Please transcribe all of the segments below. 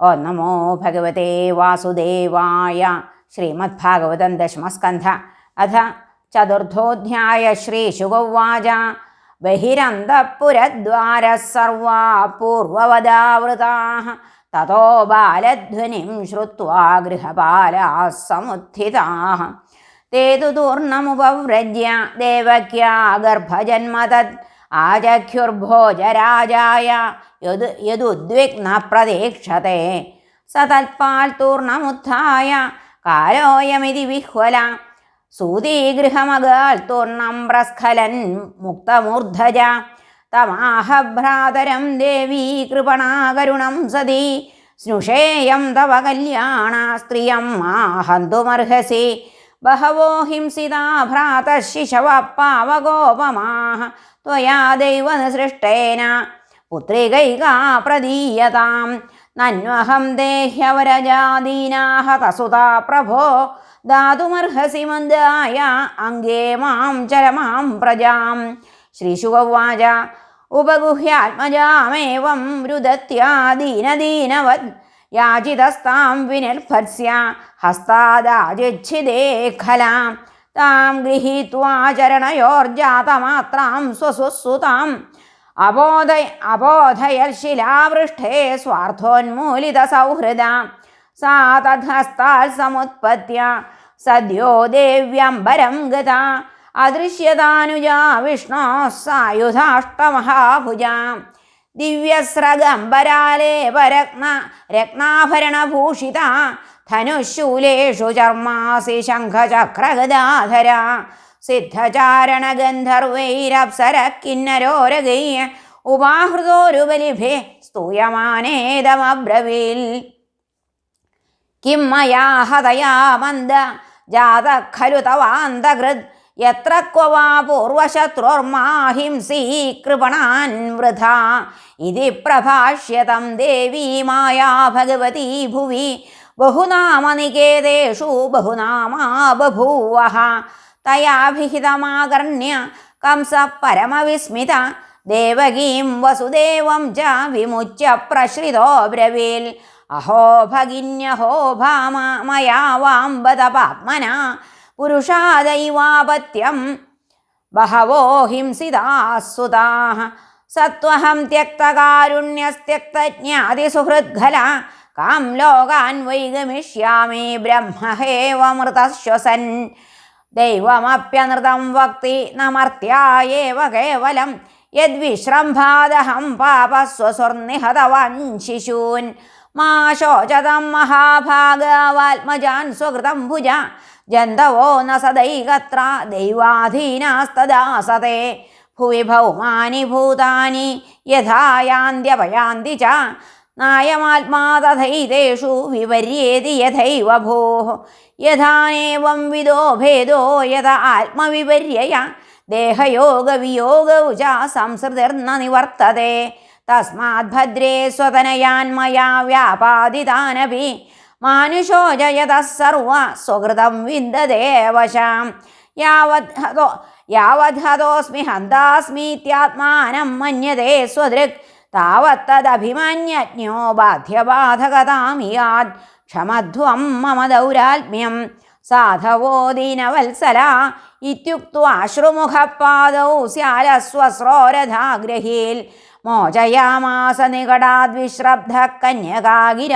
ഓ നമോ ഭഗവതേ വാസുദേവായ ശ്രീമദ്ഭാഗവതം ദശമസ്കന്ധ. അഥ ചതുർത്ഥോധ്യായ ശ്രീശുഗവാച ബഹിരന്തപുരദ്വാര സർവാ പൂർവവദാവൃതാ തതോ ബാലധ്വനിം ശ്രുവാ ഗൃഹപാലാ സമുത്ഥിതാ തേ തു ദൂർണമുപവ്രജ്യ ദേവക്യാ ഗർഭജന്മതത് ആചഖ്യുർഭോജരാജായ യത് യതുദ്വിഗ്ന പ്രതീക്ഷത്തെ സതൽപാൽ കാലോയമിതി വിഹ്വല. സൂതീഗൃഹമകാൽ തൂർണം പ്രസ്ഖലൻ മുക്തമൂർധജ. തമാഹഭ്രാതരം ദേവീ കൃപണാകരുണം സതി. സ്നുഷേയം തവ കല്യാണ സ്ത്രീയം ആഹന്തുമർഹസി. ബഹവോ ഹിംസിതാ ഭ്രാതശിശവ പാവഗോപമാ त्वया दैवनसृष्टेन പുത്രികൈക പ്രദീയതാം നന്വഹം ദേഹ്യവരജാദീനാഹ തസുതാ പ്രഭോ. ധാതുമർഹസി മന്ദായ അംഗേ മാം ചരമാം പ്രജാം. ശ്രീശുഗവാച ഉപഗുഹ്യാത്മജാമേവം രുദത്യാദീനദീനവത്. യാചിതസ്താം വിനിർഭർസ്യ ഹസ്താദാജിച്ഛിദേ ഖലാം. താം ഗൃഹീത്വാചരണയോർജാതമാത്രാം സ്വസുസുതാം അബോധയ അബോധയൽ ശിലാവൃഷ്ടേ സ്വാർത്ഥോന്മൂലിത സൗഹൃദ. സാ തദ്ഹസ്താൽ സമുത്പത്യ. സദ്യോ ദേവ്യംബരം ഗത. അദൃശ്യതാനുജാ വിഷ്ണോ സായുധാഷ്ടമഹാഭുജ. ദിവ്യസ്രഗംബരാലേ പരത്ന രത്നാഭരണഭൂഷിത. ധനുശൂലേഷു ചർമാസി ശംഖചക്രഗദാധര. സിദ്ധചാരണഗന്ധർവൈരപ്സരക്കിന്നരോരകൈ ഉപാഹൃതോരുബലിഭേ സ്തൂയമാനേതമബ്രവീൽ. കിം മയാ ഹതയാ മന്ദ ജാത ഖലു തവാന്തകൃത് എത്ര ക്വവാ പൂർവശത്രുർമാഹിംസീ കൃപണാൻ വൃഥ. ഇതി പ്രഭാഷ്യതം ദേവീ മായാ ഭഗവതീ ഭുവി. ബഹുനാമനികേതേഷു ബഹുനാമാ ബഭൂവ തയാഭിഹിതമാകർണ്യ കംസ പരമവിസ്മിത ദേവകീം വസുദേവം ച വിമുച്യ പ്രശ്രിതോ ബ്രവീൽ. അഹോ ഭഗിന്യഹോ ഭാമ മയാ വാംബത പാത്മന പുരുഷാദൈവാപത്യം ബഹവോ ഹിംസിതാസുതാഹ സത്വഹം ത്യക്തകാരുണ്യസ്ത്യക്തജ്ഞാതിസുഹൃദ്ഘല കാം ലോകാൻ വൈഗമിഷ്യാമി ബ്രഹ്മഹേവമൃതശ്വസൻ. ദൈവമപ്യനൃതം വക്തി നമർത്യേവ കേവലം യദ്വിശ്രംഭാദഹം പാപസ്വസുർനിഹതവാൻ ശിശൂൻ. മാ ശോചതം മഹാഭാഗവാത്മജാൻ സ്വകൃതം ഭുജ. ജന്തവോ ന സദൈകത്ര ദൈവാധീനസ്തദാസതേ ഭുവി ഭൗമാനി ഭൂതാനി യഥായാന്ത്യപയാന്തി ച. भुवि भौमानि भूतानि यथा यान्त्यपयान्ति च नायमात्मा तथैतेषु विपर्येति यथैव भोः यथानेवं विदो भेदो यत आत्मविपर्यय देहयोगवियोगौ च संसृतिर्न निवर्तते। तस्मात् भद्रे स्वतनयान्मया व्यापादितानपि मानुषो जयतः सर्व स्वकृतं विन्दते वशां यावद्हतो यावद्हतोऽस्मि हन्तास्मीत्यात्मानं मन्यते स्वदृक् താവത്തദഭിമന്യജ്ഞോ ബാധ്യബാധകതാമിയാത് ക്ഷമധ്വം മമ ദൗരാത്മ്യം സാധവോ ദീനവത്സല ഇത്യുക്വാശ്രുമുഖപാദൗ സ്യാലസ്വസ്രോരഥാഗ്രഹീൽ മോചയാമാസ നികടാദ്വിശ്രബ്ധ കന്യകാഗിര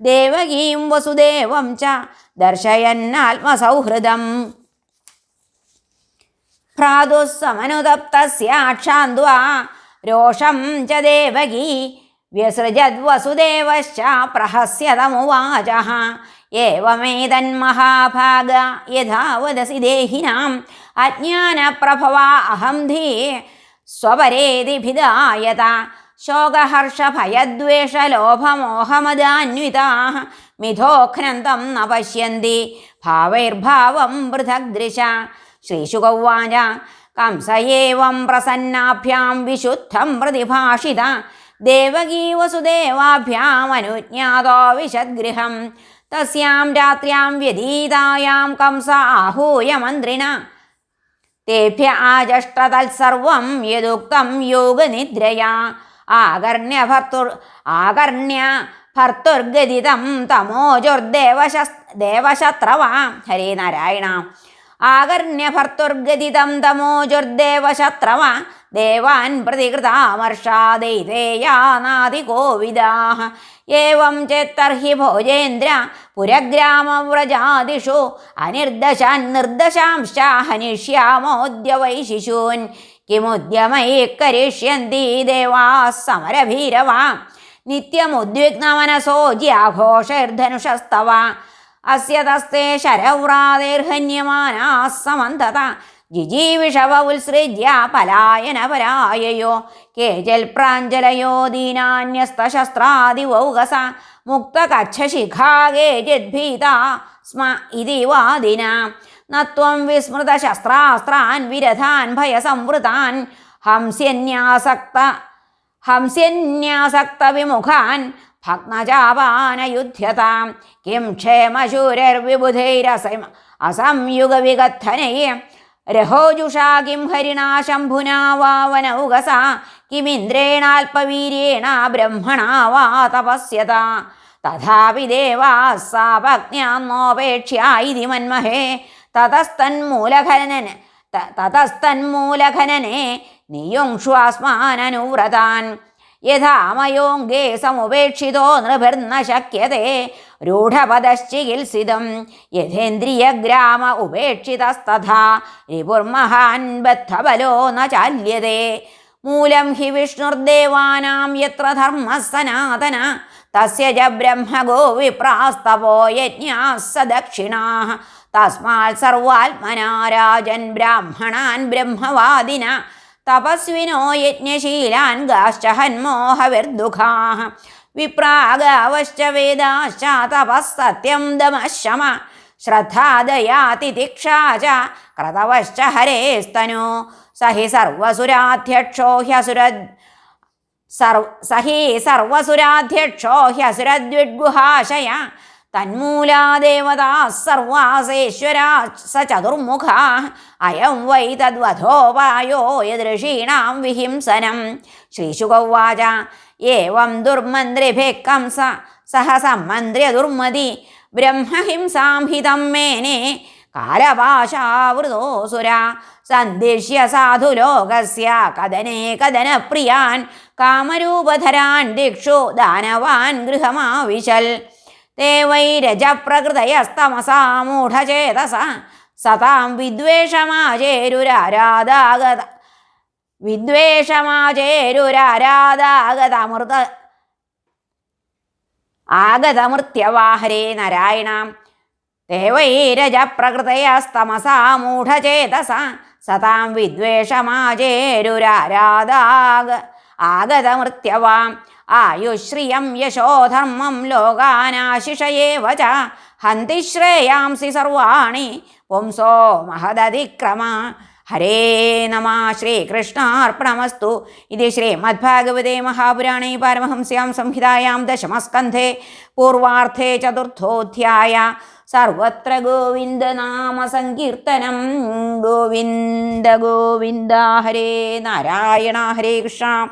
ദേവകീം വസുദേവം ച ദർശയന്നാത്മസൗഹൃദം. ഭ്രാതുസ്സമനുതപ്തസ്യാക്ഷാന്ത്വാ രോഷം ച ദേവകി വ്യസൃജദ്വസുദേവശ്ച പ്രഹസ്യതമുവാച. ഏവമേതന്മഹാഭാഗ യഥാ വദസി ദേഹിനാം അജ്ഞാനപ്രഭവാ അഹം ധീ സ്വപരേതിഭിദായത. ശോകഹർഷഭയദ്വേഷലോഭമോഹമദാന്വിതാः മിഥോഘ്നന്तं न പശ്യന്തി ഭാവൈർഭാവം പൃഥഗ്ദൃശ. ശ്രീശുകൗവാച കംസയേവം പ്രസന്നാഭ്യാം വിശുദ്ധം പ്രതിഭാഷിത ദേവകീ വസുദേവാഭ്യാമനുജ്ഞാതോ വിശദ്ഗൃഹം തസ്യാം രാത്ര്യാം വ്യതീതായാം കംസ ആഹൂയ മന്ത്രിണ തേഭ്യ ആജഷ്ട തത്സർവം യദുക്തം യോഗനിദ്രയാ ആകർണ്യ ഭർത്തുർ ആകർണ്യ ഭർത്തുർഗതിതം തമോജുർദേവശ ദേവശത്രവാ ഹരേ നാരായണ ആകർണ്യ ഭർത്തുർഗതിതം തമോജുർദേവശത്രവ ദേവാൻ പ്രതികൃതാമർഷാദൈതേയാനാദികോവിദാ ഏവം ചേത്തർഹി ഭോജേന്ദ്ര പുരഗ്രാമവ്രജാദിഷു അനിർദശാൻ നിർദശാംശ ഹനിഷ്യാമോദ്യ വൈ കിമുദ്യമൈ കരിഷ്യന്തി ദേവാ സമരഭീരവാ നിത്യമുദ്വിഗ്നമനസോ ജ്യാഘോഷൈർധനുഷസ്തവ. അസ്യ ശരവ്രാതേർഹന്യമാനാ സമന്തത ജിജീവിഷവ ഉത്സൃജ്യ പലായനപരായയോ. കേജൽ പ്രാഞ്ജലയോ ദീനാന്യസ്തശസ്ത്രാദിവൗകസ. മുക്തകച്ഛശിഖാ കേചിദ്ഭീത സ്മ ഇതി വാദിന. നത്വം വിസ്മൃതശസ്ത്രാസ്ത്രാൻ വിരഥാൻ ഭയസംവൃതാൻ. ഹംസ്യന്യാസക്ത भग्नजापानयुध्यतां किं क्षेमशूरर्विबुधैरसं असंयुगविगत्थनये रहोजुषा किं हरिणा शम्भुना वा वनौगसा किमिन्द्रेणाल्पवीर्येण ब्रह्मणा वा तपस्यता तथापि देवाः सा भग्न्यां इति मन्महे ततस्तन्मूलखनन् ततस्तन्मूलखनने नियुङ्क्ष्वास्माननुव्रतान् യഥാമയോങ്കേ സമുപേക്ഷിതോ നൃഭിർന്ന ശക്യത്തെ രൂഢപദശ്ചികിത്സിതം. യഥേന്ദ്രിയഗ്രാമ ഉപേക്ഷിതസ്തഥാ രിപുർമഹാൻ ബദ്ധബലോ ന ചാല്യതേ. മൂലം ഹി വിഷ്ണുർദേവാനാം യത്ര ധർമ്മ സനാതന തസ്യ ച ബ്രഹ്മഗോ വിപ്രാസ്തവോ യജ്ഞാ സ ദക്ഷിണാ തസ്മാൽ സർവാത്മനാരാജൻ ബ്രാഹ്മണാൻ ബ്രഹ്മവാദിന തപസ്വിനോ യജ്ഞശീലാൻ ഗാശ്ച ഹന്മോഹവിർദുഃഖാ വിപ്രാഗാവശ്ച വേദാശ്ച തപസ്സത്യം ദമശമ ശ്രദ്ധാദയാതിതിക്ഷാ ച ക്രതവശ്ച ഹരേസ്തനു. സഹി സർവസുരാധ്യക്ഷോ ഹ്യസുര സർവ സഹി സർവസുരാധ്യക്ഷോ ഹ്യസുരദ്വിഡ്ഗുഹാശയ. തന്മൂലാ സർവാസേശ്വരാ സ ചതുർമുഖ അയം വൈ തദ്വധോപായോ യദൃഷീണാം വിഹിംസനം. ശ്രീശുകൗവാച ഏവം ദുർമന്ത്രിഭിः കംസ സഹ സമ്മന്ത്ര്യ ദുർമതി ബ്രഹ്മഹിംസാം ഹിതം മേനെ സാധു ലോകസ്യ കഥനേ കഥന പ്രിയാൻ കാമരൂപധരാൻ ദിക്ഷു ദാനവാൻ ഗൃഹമാവിശൽ. തേ വൈ രജപ്രകൃതയസ്തമസാമൂഢചേതസ സതാം വിദ്വേഷമാചേരുരാരാധാഗത വിദ്വേഷമാചേരുരാരാധാഗതമൃത ആഗതമൃത്യവാഹരേ നാരായണ. ദേവൈരജപ്രകൃതയസ്തമസാമൂഢചേതസ സതാം വിദ്വേഷമാചേരുരാരാധാഗ ആഗതമൃത്യവാം. ആയുശ്രിയം യശോധർമ്മം ലോകാനാശിഷയേവ ച ഹന്തി ശ്രേയാംസി സർവാണി. പുംസോ മഹദതിക്രമ. ഹരേ നമ ശ്രീകൃഷ്ണാർപ്പണമസ്തു. ഇത് ശ്രീമദ്ഭാഗവതേ മഹാപുരാണേ പാരമഹംസ്യാം സംഹിതായാം ദശമസ്കന്ധേ പൂർവാർത്ഥേ ചതുർത്ഥോധ്യായ. സർവത്ര ഗോവിന്ദ നാമ സങ്കീർത്തനം. ഗോവിന്ദ ഗോവിന്ദ ഹരേ നാരായണ ഹരേ കൃഷ്ണ.